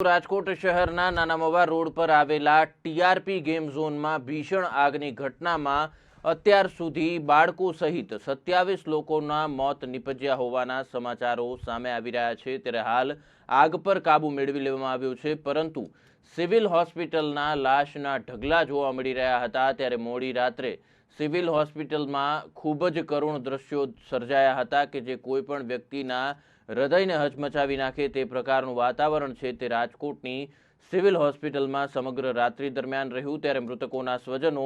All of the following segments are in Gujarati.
રાજકોટ શહેરના નાના મવા રોડ પર આવેલા ટીઆરપી ગેમ ઝોનમાં ભીષણ આગની ઘટનામાં અત્યાર સુધી બાળકો સહિત સત્યાવીસ લોકોના મોત નિપજ્યા હોવાના સમાચારો સામે આવી રહ્યા છે. ત્યારે હાલ આગ પર કાબુ મેળવી લેવામાં આવ્યો છે, પરંતુ સિવિલ હોસ્પિટલના લાશના ઢગલા જોવા મળી રહ્યા હતા. ત્યારે મોડી રાત્રે સિવિલ હોસ્પિટલમાં ખૂબ જ કરુણ દ્રશ્યો સર્જાયા હતા કે જે કોઈ પણ વ્યક્તિના હૃદયને હચમચાવી નાખે તે પ્રકારનું વાતાવરણ છે તે રાજકોટની સિવિલ હોસ્પિટલમાં સમગ્ર રાત્રિ દરમિયાન રહ્યું ત્યારે મૃતકોના સ્વજનો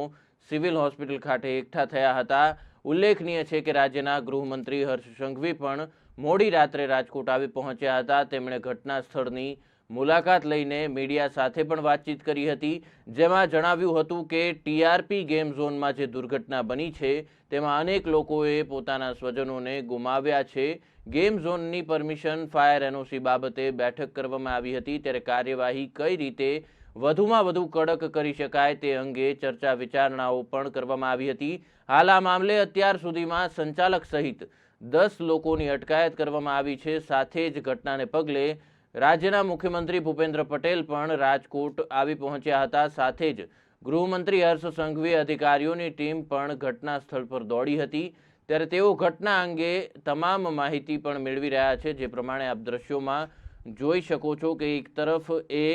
સિવિલ હોસ્પિટલ ખાતે એકઠા થયા હતા. ઉલ્લેખનીય છે કે રાજ્યના ગૃહમંત્રી હર્ષ સંઘવી પણ મોડી રાત્રે રાજકોટ આવી પહોંચ્યા હતા. તેમણે ઘટના સ્થળની મુલાકાત લઈને મીડિયા સાથે પણ વાતચીત કરી હતી, જેમાં જણાવ્યું હતું કે ટીઆરપી ગેમ ઝોનમાં જે દુર્ઘટના બની છે, તેમાં અનેક લોકોએ પોતાના સ્વજનોને ગુમાવ્યા છે. ગેમ ઝોનની પરમિશન ફાયર એનઓસી બાબતે બેઠક કરવામાં આવી હતી, ત્યારે કાર્યવાહી કઈ રીતે વધુમાં વધુ કડક કરી શકાય તે અંગે ચર્ચા વિચારણાઓ પણ કરવામાં આવી હતી. હાલ આ મામલે અત્યાર સુધીમાં સંચાલક સહિત દસ લોકોની અટકાયત કરવામાં આવી છે. સાથે જ ઘટનાને પગલે રાજ્યના મુખ્યમંત્રી ભૂપેન્દ્ર પટેલ પણ રાજકોટ આવી પહોંચ્યા હતા. સાથે જ ગૃહમંત્રી હર્ષ સંઘવી અધિકારીઓની ટીમ પણ ઘટના સ્થળ પર દોડી હતી. ત્યારે તેઓ ઘટના અંગે તમામ માહિતી પણ મેળવી રહ્યા છે. જે પ્રમાણે આપ દ્રશ્યોમાં જોઈ શકો છો કે એક તરફ એ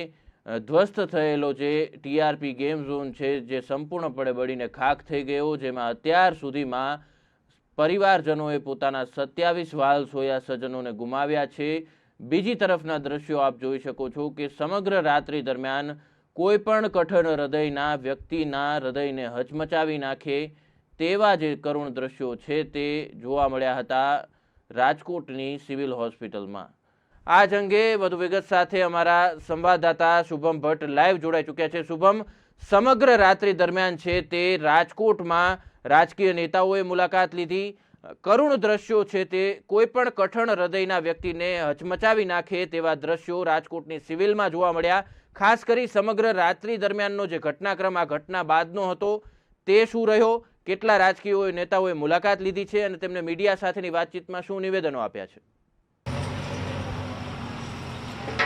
ધ્વસ્ત થયેલો જે ટીઆરપી ગેમ ઝોન છે, જે સંપૂર્ણપણે બળીને ખાખ થઈ ગયો, જેમાં અત્યાર સુધીમાં પરિવારજનોએ પોતાના સત્યાવીસ વાલ સોયા સજ્જનોને ગુમાવ્યા છે. બીજી તરફના દ્રશ્યો આપ જોઈ શકો છો કે સમગ્ર રાત્રિ દરમિયાન કોઈ પણ કઠણ હૃદયના વ્યક્તિના હૃદયને હચમચાવી નાખે તેવા જે કરુણ દ્રશ્યો છે તે જોવા મળ્યા હતા રાજકોટની સિવિલ હોસ્પિટલમાં. આ જ અંગે વધુ વિગત સાથે અમારા સંવાદદાતા શુભમ ભટ્ટ લાઈવ જોડાઈ ચૂક્યા છે. શુભમ, સમગ્ર રાત્રિ દરમિયાન છે તે રાજકોટમાં રાજકીય નેતાઓએ મુલાકાત લીધી. કરુણ દ્રશ્યો છે તે. કોઈ પણ કઠણ હૃદયના વ્યક્તિને હચમચાવી નાખે તેવા દ્રશ્યો રાજકોટની સિવિલમાં જોવા મળ્યા. ખાસ કરી સમગ્ર રાત્રિ દરમિયાનનો જે ઘટનાક્રમ, આ ઘટના બાદનો હતો, તે શું રહ્યો? કેટલા રાજકીય નેતાઓએ મુલાકાત લીધી છે અને તેમને મીડિયા સાથેની વાતચીતમાં શું નિવેદનો આપ્યા છે?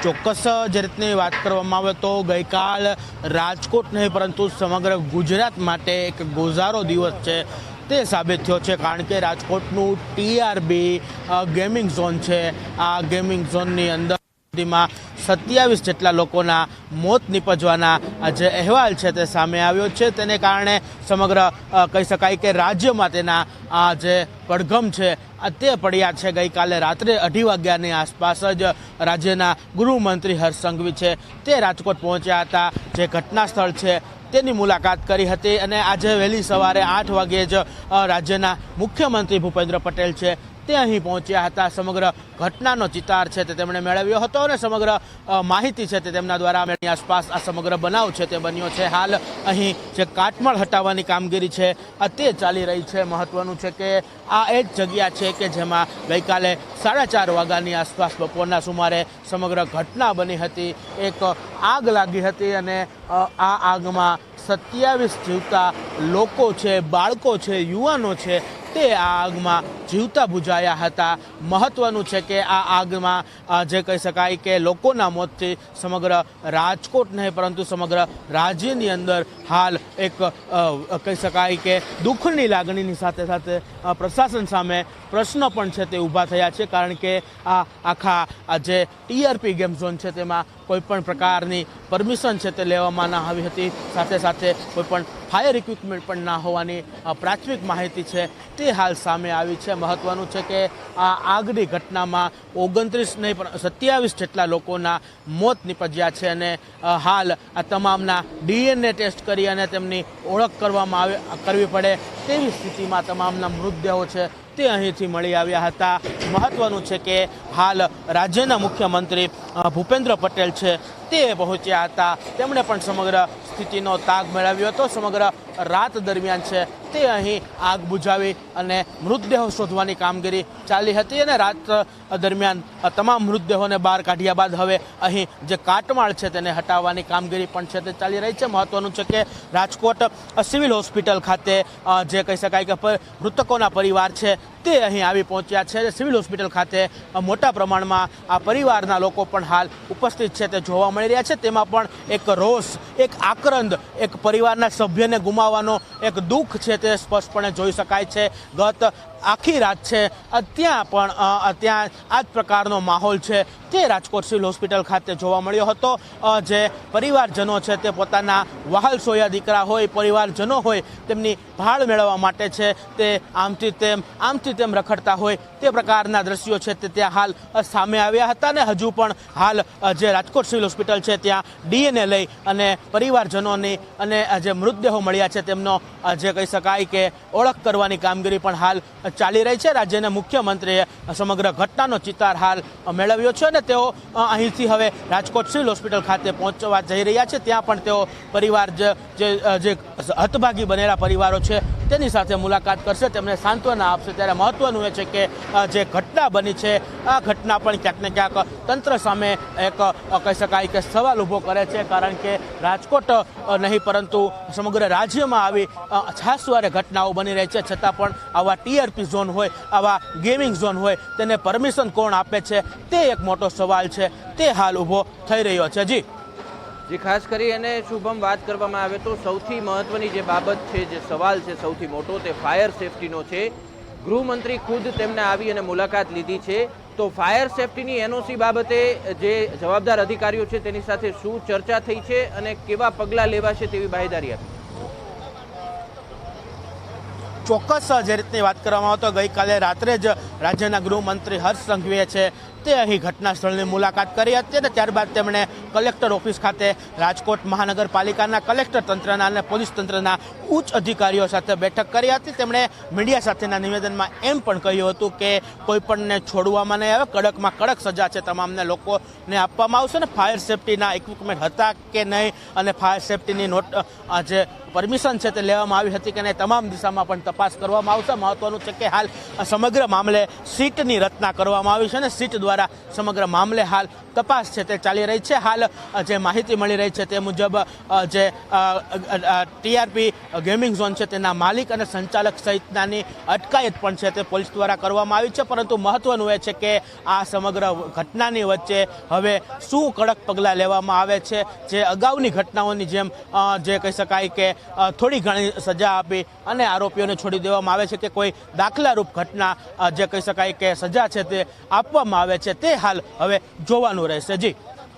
ચોક્કસ, જે રીતની વાત કરવામાં આવે તો ગઈકાલ રાજકોટ નહીં, પરંતુ સમગ્ર ગુજરાત માટે એક ગોઝારો દિવસ છે. તે સાબિત થયો છે કારણ કે રાજકોટનું ટીઆરબી ગેમિંગ ઝોન છે. આ ગેમિંગ ઝોનની અંદર સુધીમાં સત્યાવીસ જેટલા લોકોના મોત નિપજવાના જે અહેવાલ છે તે સામે આવ્યો છે. તેને કારણે સમગ્ર કહી શકાય કે રાજ્યમાં તેના આ જે પડઘમ છે તે પડ્યા છે. ગઈકાલે રાત્રે અઢી વાગ્યાની આસપાસ જ રાજ્યના ગૃહમંત્રી હર્ષ સંઘવી છે તે રાજકોટ પહોંચ્યા હતા. જે ઘટના સ્થળ છે તેની મુલાકાત કરી હતી અને આજે વહેલી સવારે આઠ વાગ્યે જ રાજ્યના મુખ્યમંત્રી ભૂપેન્દ્ર પટેલ છે તે અહીં પહોંચ્યા હતા. સમગ્ર ઘટનાનો ચિતાર છે તે તેમણે મેળવ્યો હતો અને સમગ્ર માહિતી છે તે તેમના દ્વારા એની આસપાસ આ સમગ્ર બનાવ છે તે બન્યો છે. હાલ અહીં જે કાટમાળ હટાવવાની કામગીરી છે તે ચાલી રહી છે. મહત્વનું છે કે આ એ જ જગ્યા છે કે જેમાં ગઈકાલે સાડા ચાર વાગ્યાની આસપાસ બપોરના સુમારે સમગ્ર ઘટના બની હતી. એક આગ લાગી હતી અને આ આગમાં સત્યાવીસ જીવતા લોકો છે બાળકો છે યુવાનો છે તે આ આગમાં જીવતા બુજાયા હતા. મહત્વનું છે કે આ આગમાં જે કહી શકાય કે લોકોના મોતથી સમગ્ર રાજકોટ નહીં, પરંતુ સમગ્ર રાજ્યની અંદર હાલ એક કહી શકાય કે દુઃખની લાગણીની સાથે સાથે પ્રશાસન સામે પ્રશ્નો પણ છે તે ઊભા થયા છે, કારણ કે આ આખા જે ટીઆરપી ગેમ ઝોન છે તેમાં કોઈપણ પ્રકારની પરમિશન છે તે લેવામાં ના આવી હતી. સાથે સાથે કોઈ પણ ફાયર ઇક્વિપમેન્ટ પણ ના હોવાની પ્રાથમિક માહિતી છે. તે હાલ સામે આવી છે. મહત્વનું છે કે આ આગની ઘટનામાં ઓગણત્રીસ નહીં, પણ સત્યાવીસ જેટલા લોકોના મોત નિપજ્યા છે અને હાલ આ તમામના ડીએનએ ટેસ્ટ કરી અને તેમની ઓળખ કરવામાં આવે, કરવી પડે તેવી સ્થિતિમાં તમામના મૃતદેહો છે તે અહીંથી મળી આવ્યા હતા. મહત્વનું છે કે હાલ રાજ્યના મુખ્યમંત્રી ભૂપેન્દ્ર પટેલ છે તે પહોંચ્યા હતા. તેમણે પણ સમગ્ર સ્થિતિનો તાગ મેળવ્યો હતો. સમગ્ર રાત દરમિયાન છે તે અહીં આગ બુઝાવી અને મૃતદેહો શોધવાની કામગીરી ચાલી હતી અને રાત દરમિયાન તમામ મૃતદેહોને બહાર કાઢ્યા બાદ હવે અહીં જે કાટમાળ છે તેને હટાવવાની કામગીરી પણ છે તે ચાલી રહી છે. મહત્વનું છે કે રાજકોટ સિવિલ હોસ્પિટલ ખાતે જે કહી શકાય કે મૃતકોના પરિવાર છે તે અહીં આવી પહોંચ્યા છે. સિવિલ હોસ્પિટલ ખાતે મોટા પ્રમાણમાં આ પરિવારના લોકો પણ હાલ ઉપસ્થિત છે તે જોવા મળી રહ્યા છે. તેમાં પણ એક રોષ, એક આક્રંદ, એક પરિવારના સભ્યને ગુમાવવાનો એક દુઃખ છે તે સ્પષ્ટપણે જોઈ શકાય છે. ગત આખી રાત છે. ત્યાં પણ ત્યાં આ જ પ્રકારનો માહોલ છે તે રાજકોટ સિવિલ હોસ્પિટલ ખાતે જોવા મળ્યો હતો. જે પરિવારજનો છે તે પોતાના વહાલ સોયા દીકરા હોય, પરિવારજનો હોય, તેમની ભાળ મેળવવા માટે છે. તે આમથી તેમ આમથી તેમ રખડતા હોય તે પ્રકારના દ્રશ્યો છે તે ત્યાં હાલ સામે આવ્યા હતા ને હજુ પણ હાલ જે રાજકોટ સિવિલ હોસ્પિટલ છે ત્યાં ડીએનએ લઈ અને પરિવારજનોની અને જે મૃતદેહો મળ્યા છે તેમનો જે કહી શકાય કે ઓળખ કરવાની કામગીરી પણ હાલ ચાલી રહી છે. રાજ્યના મુખ્યમંત્રીએ સમગ્ર ઘટનાનો ચિતાર હાલ મેળવ્યો છે અને તેઓ અહીંથી હવે રાજકોટ સિવિલ હોસ્પિટલ ખાતે પહોંચવા જઈ રહ્યા છે. ત્યાં પણ તેઓ પરિવાર જે હતભાગી બનેલા પરિવારો છે. તેની સાથે મુલાકાત કરશે, તેમને સાંત્વના આપશે. ત્યારે મહત્વનું એ છે કે જે ઘટના બની છે, આ ઘટના પણ ક્યાંક ને ક્યાંક તંત્ર સામે એક કહી શકાય કે સવાલ ઊભો કરે છે, કારણ કે રાજકોટ નહીં, પરંતુ સમગ્ર રાજ્યમાં આવી છાસવારે ઘટનાઓ બની રહી છે. છતાં પણ આવા ટીઆરપી ઝોન હોય, આવા ગેમિંગ ઝોન હોય, તેને પરમિશન કોણ આપે છે? તે એક મોટો સવાલ છે. તે હાલ ઊભો થઈ રહ્યો છે. જી. જે ખાસ કરી અને શુભમ વાત કરવામાં આવે તો સૌથી મહત્વની જે બાબત છે, જે સવાલ છે સૌથી મોટો તે ફાયર સેફટીનો છે. ગૃહમંત્રી ખુદ તેમને આવી અને મુલાકાત લીધી છે. તો ફાયર સેફટીની એનઓસી બાબતે જે જવાબદાર અધિકારીઓ છે તેની સાથે શું ચર્ચા થઈ છે અને કેવા પગલાં લેવાશે તેવી બાહેદારી આપી. ચોક્કસ, જે રીતની વાત કરવામાં આવે તો ગઈકાલે રાત્રે જ રાજ્યના ગૃહમંત્રી હર્ષ સંઘવીએ છે તે અહીં ઘટના સ્થળની મુલાકાત કરી હતી અને ત્યારબાદ તેમણે કલેક્ટર ઓફિસ ખાતે રાજકોટ મહાનગરપાલિકાના કલેક્ટર તંત્રના અને પોલીસ તંત્રના ઉચ્ચ અધિકારીઓ સાથે બેઠક કરી હતી. તેમણે મીડિયા સાથેના નિવેદનમાં એમ પણ કહ્યું હતું કે કોઈપણને છોડવામાં નહીં આવે, કડકમાં કડક સજા છે તમામને લોકોને આપવામાં આવશે અને ફાયર સેફટીના ઇક્વિપમેન્ટ હતા કે નહીં અને ફાયર સેફટીની નોટ જે પરમિશન છે તે લેવામાં આવી હતી કે નહીં, તમામ દિશામાં પણ તપાસ કરવામાં આવશે. મહત્વનું છે કે હાલ સમગ્ર મામલે સીટની રચના કરવામાં આવી છે અને સીટ દ્વારા સમગ્ર મામલે હાલ તપાસ છે તે ચાલી રહી છે. હાલ જે માહિતી મળી રહી છે તે મુજબ જે ટીઆરપી ગેમિંગ ઝોન છે તેના માલિક અને સંચાલક સહિતનાની અટકાયત પણ છે તે પોલીસ દ્વારા કરવામાં આવી છે. પરંતુ મહત્વનું એ છે કે આ સમગ્ર ઘટનાની વચ્ચે હવે શું કડક પગલાં લેવામાં આવે છે? જે અગાઉની ઘટનાઓની જેમ જે કહી શકાય કે થોડી ઘણી સજા આપી અને આરોપીઓને છોડી દેવામાં આવે છે કે કોઈ દાખલારૂપ ઘટના જે કહી શકાય કે સજા છે તે આપવામાં આવે છે તે હાલ હવે જોવાનું રહેશે. જી.